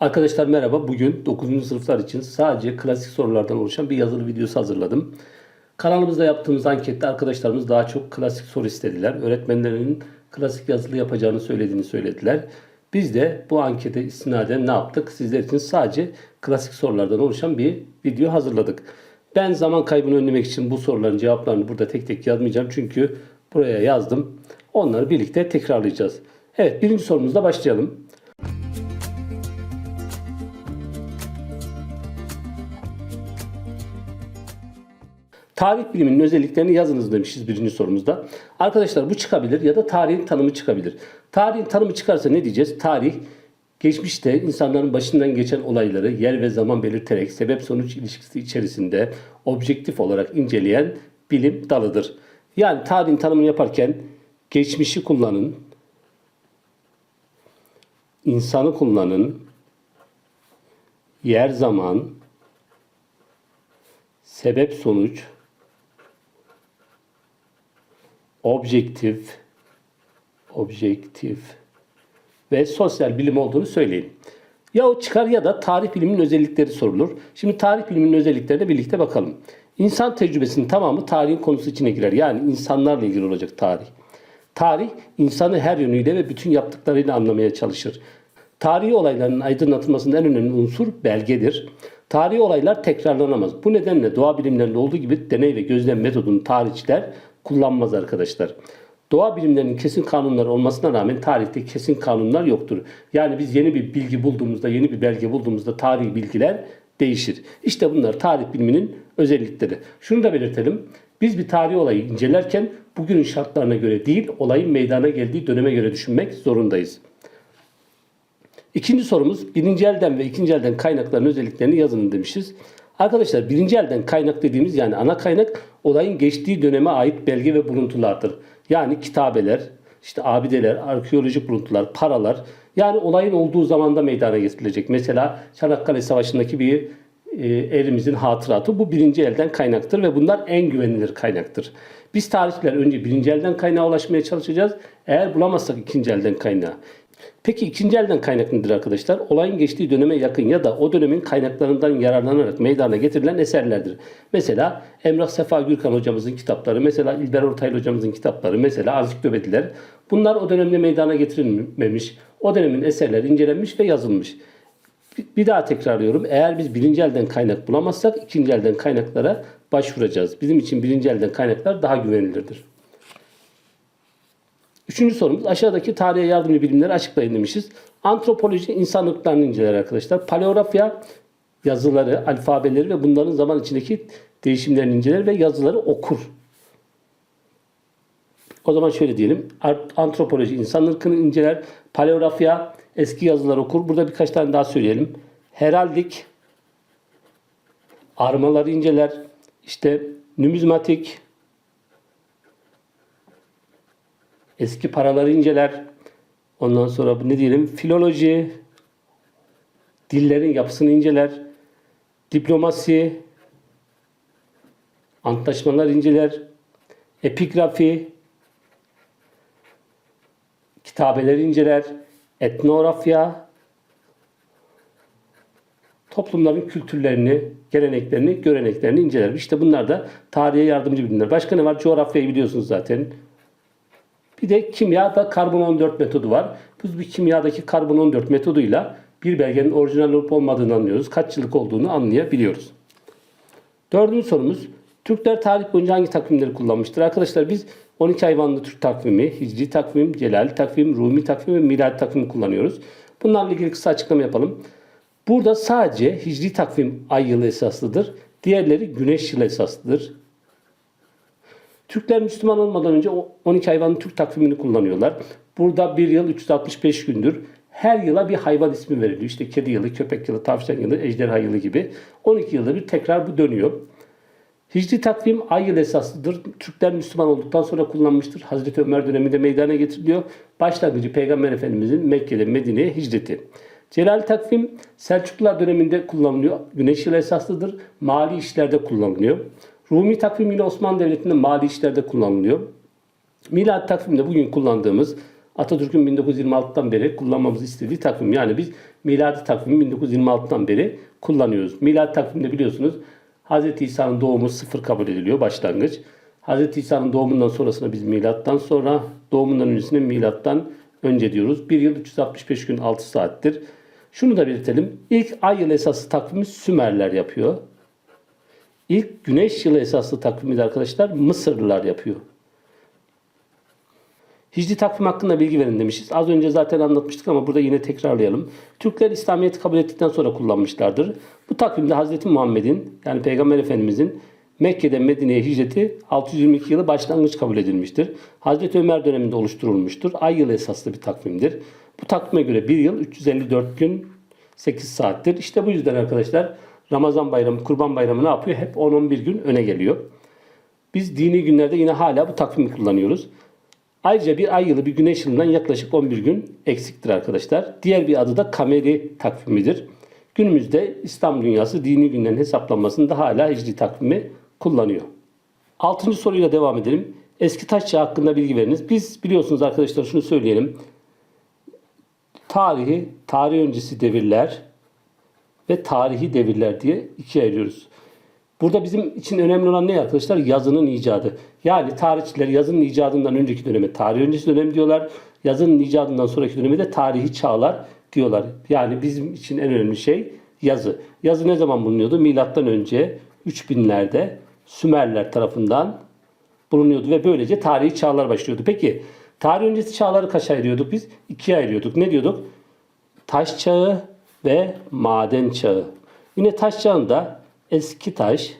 Arkadaşlar merhaba. Bugün 9. sınıflar için sadece klasik sorulardan oluşan bir yazılı videosu hazırladım. Kanalımızda yaptığımız ankette arkadaşlarımız daha çok klasik soru istediler. Öğretmenlerinin klasik yazılı yapacağını söylediğini söylediler. Biz de bu ankete istinaden ne yaptık? Sizler için sadece klasik sorulardan oluşan bir video hazırladık. Ben zaman kaybını önlemek için bu soruların cevaplarını burada tek tek yazmayacağım. Çünkü buraya yazdım. Onları birlikte tekrarlayacağız. Evet birinci sorumuzla başlayalım. Tarih biliminin özelliklerini yazınız demişiz birinci sorumuzda. Arkadaşlar bu çıkabilir ya da tarihin tanımı çıkabilir. Tarihin tanımı çıkarsa ne diyeceğiz? Tarih geçmişte insanların başından geçen olayları yer ve zaman belirterek sebep sonuç ilişkisi içerisinde objektif olarak inceleyen bilim dalıdır. Yani tarihin tanımını yaparken geçmişi kullanın, insanı kullanın, yer zaman, sebep sonuç, objektif, objektif ve sosyal bilim olduğunu söyleyin. Ya o çıkar ya da tarih biliminin özellikleri sorulur. Şimdi tarih biliminin özelliklerine birlikte bakalım. İnsan tecrübesinin tamamı tarihin konusu içine girer. Yani insanlarla ilgili olacak tarih. Tarih insanı her yönüyle ve bütün yaptıklarıyla anlamaya çalışır. Tarihi olayların aydınlatılmasının en önemli unsur belgedir. Tarihi olaylar tekrarlanamaz. Bu nedenle doğa bilimlerinde olduğu gibi deney ve gözlem metodunu tarihçiler kullanmaz arkadaşlar. Doğa bilimlerinin kesin kanunları olmasına rağmen tarihte kesin kanunlar yoktur. Yani biz yeni bir bilgi bulduğumuzda, yeni bir belge bulduğumuzda tarihi bilgiler değişir. İşte bunlar tarih biliminin özellikleri. Şunu da belirtelim. Biz bir tarihi olayı incelerken bugünün şartlarına göre değil, olayın meydana geldiği döneme göre düşünmek zorundayız. İkinci sorumuz birinci elden ve ikinci elden kaynakların özelliklerini yazın demişiz. Arkadaşlar birinci elden kaynak dediğimiz yani ana kaynak olayın geçtiği döneme ait belge ve buluntulardır. Yani kitabeler, işte abideler, arkeolojik buluntular, paralar yani olayın olduğu zamanda meydana getirilecek. Mesela Çanakkale Savaşı'ndaki bir e, erimizin hatıratı bu birinci elden kaynaktır ve bunlar en güvenilir kaynaktır. Biz tarihçiler önce birinci elden kaynağa ulaşmaya çalışacağız. Eğer bulamazsak ikinci elden kaynağı. Peki ikinci elden kaynak nedir arkadaşlar? Olayın geçtiği döneme yakın ya da o dönemin kaynaklarından yararlanarak meydana getirilen eserlerdir. Mesela Emrah Sefa Gürkan hocamızın kitapları, mesela İlber Ortaylı hocamızın kitapları, mesela Ansiklopediler. Bunlar o dönemde meydana getirilmemiş, o dönemin eserleri incelenmiş ve yazılmış. Bir daha tekrarlıyorum. Eğer biz birinci elden kaynak bulamazsak ikinci elden kaynaklara başvuracağız. Bizim için birinci elden kaynaklar daha güvenilirdir. Üçüncü sorumuz aşağıdaki tarihe yardımcı bilimleri açıklayın demişiz. Antropoloji insan inceler arkadaşlar. Paleografya yazıları, alfabeleri ve bunların zaman içindeki değişimlerini inceler ve yazıları okur. O zaman şöyle diyelim. Antropoloji insan inceler. Paleografya eski yazıları okur. Burada birkaç tane daha söyleyelim. Heraldik armaları inceler. İşte numizmatik eski paraları inceler. Ondan sonra ne diyelim filoloji, dillerin yapısını inceler. Diplomasi, antlaşmalar inceler. Epigrafi, kitabeleri inceler. Etnografya, toplumların kültürlerini, geleneklerini, göreneklerini inceler. İşte bunlar da tarihe yardımcı bilimler. Başka ne var? Coğrafyayı biliyorsunuz zaten. Bir de kimyada karbon 14 metodu var. Biz bir kimyadaki karbon 14 metoduyla bir belgenin orijinal olup olmadığını anlıyoruz. Kaç yıllık olduğunu anlayabiliyoruz. Dördüncü sorumuz. Türkler tarih boyunca hangi takvimleri kullanmıştır? Arkadaşlar biz 12 hayvanlı Türk takvimi, Hicri takvim, Celal takvim, Rumi takvim ve Miladi takvimi kullanıyoruz. Bunlarla ilgili kısa açıklama yapalım. Burada sadece Hicri takvim ay yılı esaslıdır. Diğerleri güneş yılı esaslıdır. Türkler Müslüman olmadan önce 12 hayvanın Türk takvimini kullanıyorlar. Burada bir yıl 365 gündür. Her yıla bir hayvan ismi veriliyor. İşte kedi yılı, köpek yılı, tavşan yılı, ejderha yılı gibi. 12 yılda bir tekrar bu dönüyor. Hicri takvim ay yıl esaslıdır. Türkler Müslüman olduktan sonra kullanmıştır. Hazreti Ömer döneminde meydana getiriliyor. Başlangıcı Peygamber Efendimizin Mekke'de Medine'ye hicreti. Celal takvim Selçuklular döneminde kullanılıyor. Güneş yılı esaslıdır. Mali işlerde kullanılıyor. Rumi takvim yine Osmanlı Devleti'nde mali işlerde kullanılıyor. Milad takvimde bugün kullandığımız Atatürk'ün 1926'dan beri kullanmamızı istediği takvim. Yani biz miladi takvimi 1926'dan beri kullanıyoruz. Miladi takvimde biliyorsunuz Hz. İsa'nın doğumu sıfır kabul ediliyor başlangıç. Hz. İsa'nın doğumundan sonrasına biz milattan sonra, doğumundan öncesine milattan önce diyoruz. Bir yıl 365 gün 6 saattir. Şunu da belirtelim. İlk ay yıl esaslı takvimi Sümerler yapıyor. İlk güneş yılı esaslı takvimi arkadaşlar Mısırlılar yapıyor. Hicri takvim hakkında bilgi verin demişiz. Az önce zaten anlatmıştık ama burada yine tekrarlayalım. Türkler İslamiyet'i kabul ettikten sonra kullanmışlardır. Bu takvimde Hz. Muhammed'in yani Peygamber Efendimizin Mekke'den Medine'ye hicreti 622 yılı başlangıç kabul edilmiştir. Hz. Ömer döneminde oluşturulmuştur. Ay yılı esaslı bir takvimdir. Bu takvime göre bir yıl 354 gün 8 saattir. İşte bu yüzden arkadaşlar Ramazan bayramı, Kurban bayramı ne yapıyor? Hep 10-11 gün öne geliyor. Biz dini günlerde yine hala bu takvimi kullanıyoruz. Ayrıca bir ay yılı bir güneş yılından yaklaşık 11 gün eksiktir arkadaşlar. Diğer bir adı da kameri takvimidir. Günümüzde İslam dünyası dini günlerin hesaplanmasında hala hicri takvimi kullanıyor. Altıncı soruyla devam edelim. Eski taş çağı hakkında bilgi veriniz. Biz biliyorsunuz arkadaşlar şunu söyleyelim. Tarihi, tarih öncesi devirler ve tarihi devirler diye ikiye ayırıyoruz. Burada bizim için önemli olan ne arkadaşlar? Yazının icadı. Yani tarihçiler yazının icadından önceki döneme tarih öncesi dönem diyorlar. Yazının icadından sonraki döneme de tarihi çağlar diyorlar. Yani bizim için en önemli şey yazı. Yazı ne zaman bulunuyordu? Milattan önce 3000'lerde Sümerler tarafından bulunuyordu ve böylece tarihi çağlar başlıyordu. Peki tarih öncesi çağları kaç ayırıyorduk biz? İkiye ayırıyorduk. Ne diyorduk? Taş çağı ve maden çağı. Yine taş çağında eski taş,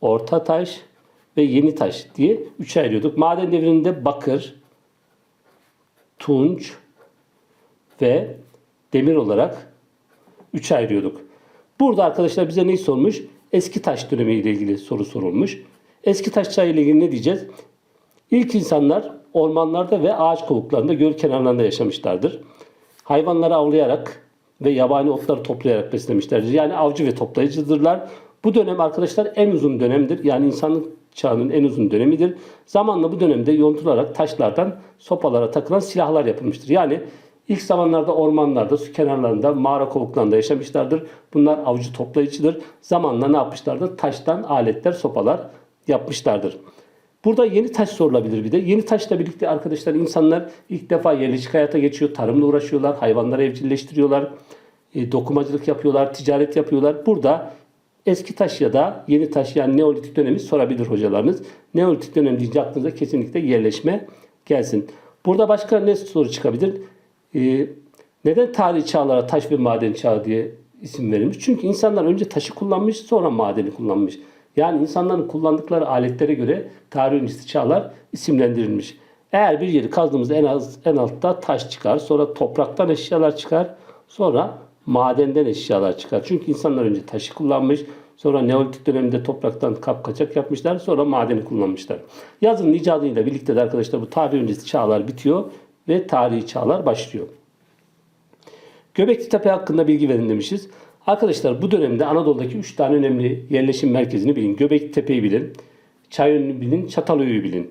orta taş ve yeni taş diye üçe ayırıyorduk. Maden devrinde bakır, tunç ve demir olarak üçe ayırıyorduk. Burada arkadaşlar bize neyi sormuş? Eski taş dönemi ile ilgili soru sorulmuş. Eski taş çağı ile ilgili ne diyeceğiz? İlk insanlar ormanlarda ve ağaç kovuklarında göl kenarlarında yaşamışlardır. Hayvanları avlayarak ve yabani otları toplayarak beslemişlerdir. Yani avcı ve toplayıcıdırlar. Bu dönem arkadaşlar en uzun dönemdir. Yani insanlık çağının en uzun dönemidir. Zamanla bu dönemde yontularak taşlardan sopalara takılan silahlar yapılmıştır. Yani ilk zamanlarda ormanlarda, su kenarlarında, mağara kovuklarında yaşamışlardır. Bunlar avcı toplayıcıdır. Zamanla ne yapmışlardır? Taştan aletler, sopalar yapmışlardır. Burada yeni taş sorulabilir bir de. Yeni taşla birlikte arkadaşlar insanlar ilk defa yerleşik hayata geçiyor. Tarımla uğraşıyorlar. Hayvanları evcilleştiriyorlar. E, dokumacılık yapıyorlar. Ticaret yapıyorlar. Burada eski taş ya da yeni taş yani Neolitik dönemi sorabilir hocalarınız. Neolitik dönem deyince aklınıza kesinlikle yerleşme gelsin. Burada başka ne soru çıkabilir? E, neden tarihi çağlara taş ve maden çağı diye isim verilmiş? Çünkü insanlar önce taşı kullanmış sonra madeni kullanmış. Yani insanların kullandıkları aletlere göre tarih öncesi çağlar isimlendirilmiş. Eğer bir yeri kazdığımızda en az en altta taş çıkar, sonra topraktan eşyalar çıkar, sonra madenden eşyalar çıkar. Çünkü insanlar önce taşı kullanmış, sonra Neolitik döneminde topraktan kapkaçak yapmışlar, sonra madeni kullanmışlar. Yazının icadıyla birlikte de arkadaşlar bu tarih öncesi çağlar bitiyor ve tarihi çağlar başlıyor. Göbekli Tepe hakkında bilgi verin demişiz. Arkadaşlar bu dönemde Anadolu'daki 3 tane önemli yerleşim merkezini bilin. Göbekli Tepe'yi bilin, Çayönü'nü bilin, Çatalhöyük'ü bilin.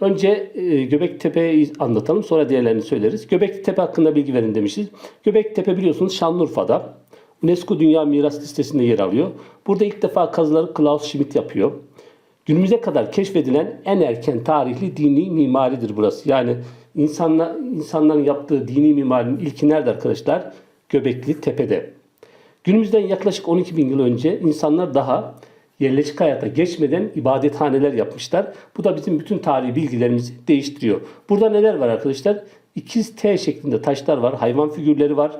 Önce e, Göbekli Tepe'yi anlatalım sonra diğerlerini söyleriz. Göbekli Tepe hakkında bilgi verin demişiz. Göbekli Tepe biliyorsunuz Şanlıurfa'da. UNESCO Dünya Miras Listesi'nde yer alıyor. Burada ilk defa kazıları Klaus Schmidt yapıyor. Günümüze kadar keşfedilen en erken tarihli dini mimaridir burası. Yani insanlar, insanların yaptığı dini mimarinin ilki nerede arkadaşlar? Göbekli Tepe'de. Günümüzden yaklaşık 12 bin yıl önce insanlar daha yerleşik hayata geçmeden ibadethaneler yapmışlar. Bu da bizim bütün tarihi bilgilerimizi değiştiriyor. Burada neler var arkadaşlar? İkiz T şeklinde taşlar var, hayvan figürleri var.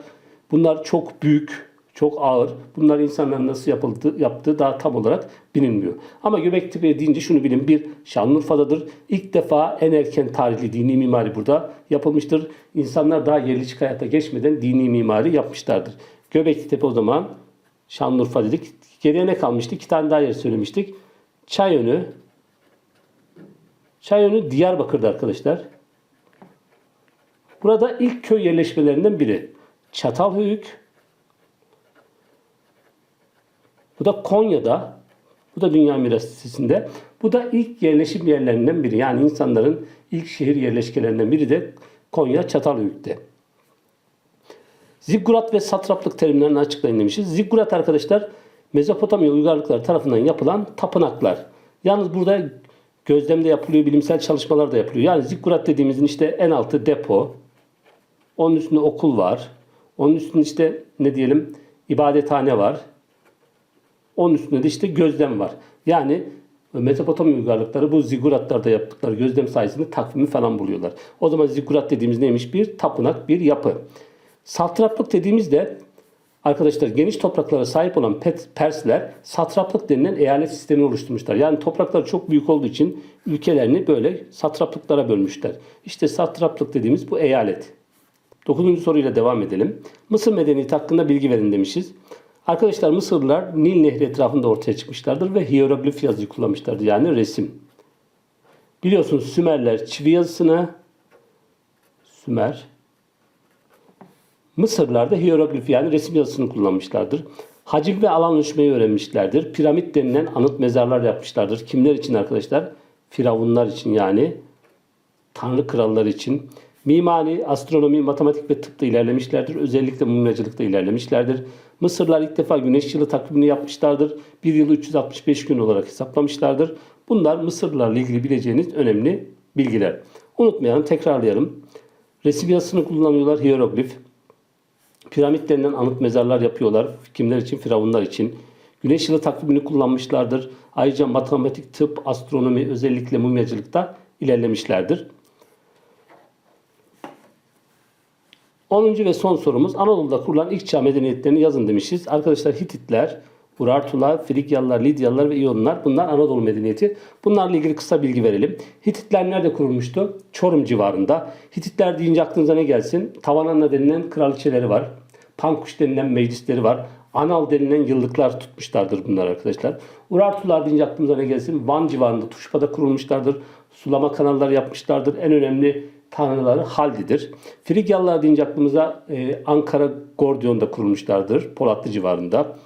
Bunlar çok büyük, çok ağır. Bunlar insanların nasıl yapıldığı, yaptığı daha tam olarak bilinmiyor. Ama Göbektepe deyince şunu bilin. Bir Şanlıurfa'dadır. İlk defa en erken tarihli dini mimari burada yapılmıştır. İnsanlar daha yerleşik hayata geçmeden dini mimari yapmışlardır. Göbekli Tepe o zaman Şanlıurfa dedik. Geriye ne kalmıştı? İki tane daha yer söylemiştik. Çayönü. Çayönü Diyarbakır'da arkadaşlar. Burada ilk köy yerleşmelerinden biri. Çatalhöyük. Bu da Konya'da. Bu da Dünya Miras Listesi'nde. Bu da ilk yerleşim yerlerinden biri. Yani insanların ilk şehir yerleşkelerinden biri de Konya Çatalhöyük'te. Ziggurat ve satraplık terimlerini açıklayın demişiz. Ziggurat arkadaşlar Mezopotamya uygarlıkları tarafından yapılan tapınaklar. Yalnız burada gözlemde yapılıyor, bilimsel çalışmalar da yapılıyor. Yani ziggurat dediğimizin işte en altı depo, onun üstünde okul var, onun üstünde işte ne diyelim ibadethane var, onun üstünde de işte gözlem var. Yani Mezopotamya uygarlıkları bu ziguratlarda yaptıkları gözlem sayesinde takvimi falan buluyorlar. O zaman zigurat dediğimiz neymiş? Bir tapınak, bir yapı. Satraplık dediğimizde arkadaşlar geniş topraklara sahip olan Persler satraplık denilen eyalet sistemi oluşturmuşlar. Yani topraklar çok büyük olduğu için ülkelerini böyle satraplıklara bölmüşler. İşte satraplık dediğimiz bu eyalet. Dokuzuncu soruyla devam edelim. Mısır medeniyeti hakkında bilgi verin demişiz. Arkadaşlar Mısırlılar Nil Nehri etrafında ortaya çıkmışlardır ve hieroglif yazıyı kullanmışlardır. Yani resim. Biliyorsunuz Sümerler çivi yazısını Sümer Mısırlılar da hieroglif yani resim yazısını kullanmışlardır. Hacim ve alan ölçmeyi öğrenmişlerdir. Piramit denilen anıt mezarlar yapmışlardır. Kimler için arkadaşlar? Firavunlar için yani tanrı kralları için. Mimari, astronomi, matematik ve tıpta ilerlemişlerdir. Özellikle mumyacılıkta ilerlemişlerdir. Mısırlar ilk defa güneş yılı takvimini yapmışlardır. Bir yılı 365 gün olarak hesaplamışlardır. Bunlar Mısırlılarla ilgili bileceğiniz önemli bilgiler. Unutmayalım, tekrarlayalım. Resim yazısını kullanıyorlar, hieroglif. Piramit denilen anıt mezarlar yapıyorlar. Kimler için? Firavunlar için. Güneş yılı takvimini kullanmışlardır. Ayrıca matematik, tıp, astronomi özellikle mumyacılıkta ilerlemişlerdir. 10. ve son sorumuz Anadolu'da kurulan ilk çağ medeniyetlerini yazın demişiz. Arkadaşlar Hititler, Urartular, Frigyalılar, Lidyalılar ve İyonlar bunlar Anadolu medeniyeti. Bunlarla ilgili kısa bilgi verelim. Hititler nerede kurulmuştu? Çorum civarında. Hititler deyince aklınıza ne gelsin? Tavananna denilen kraliçeleri var. Pankuş denilen meclisleri var. Anal denilen yıllıklar tutmuşlardır bunlar arkadaşlar. Urartular deyince aklımıza ne gelsin? Van civarında Tuşpa'da kurulmuşlardır. Sulama kanalları yapmışlardır. En önemli tanrıları Haldi'dir. Frigyalılar deyince aklımıza e, Ankara Gordion'da kurulmuşlardır. Polatlı civarında.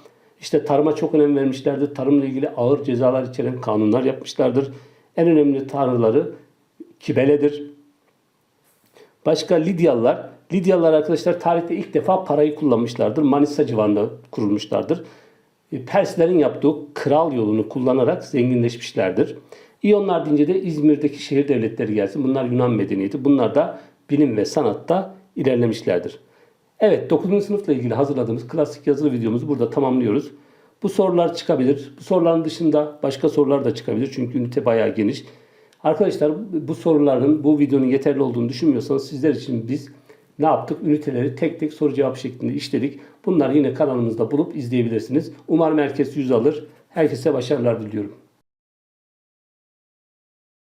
İşte tarıma çok önem vermişlerdir. Tarımla ilgili ağır cezalar içeren kanunlar yapmışlardır. En önemli tanrıları Kibele'dir. Başka Lidyalılar. Lidyalılar arkadaşlar tarihte ilk defa parayı kullanmışlardır. Manisa civarında kurulmuşlardır. E, Perslerin yaptığı kral yolunu kullanarak zenginleşmişlerdir. İyonlar deyince de İzmir'deki şehir devletleri gelsin. Bunlar Yunan medeniyeti. Bunlar da bilim ve sanatta ilerlemişlerdir. Evet 9. sınıfla ilgili hazırladığımız klasik yazılı videomuzu burada tamamlıyoruz. Bu sorular çıkabilir. Bu soruların dışında başka sorular da çıkabilir. Çünkü ünite bayağı geniş. Arkadaşlar bu soruların bu videonun yeterli olduğunu düşünmüyorsanız sizler için biz ne yaptık? Üniteleri tek tek soru cevap şeklinde işledik. Bunları yine kanalımızda bulup izleyebilirsiniz. Umarım herkes yüz alır. Herkese başarılar diliyorum.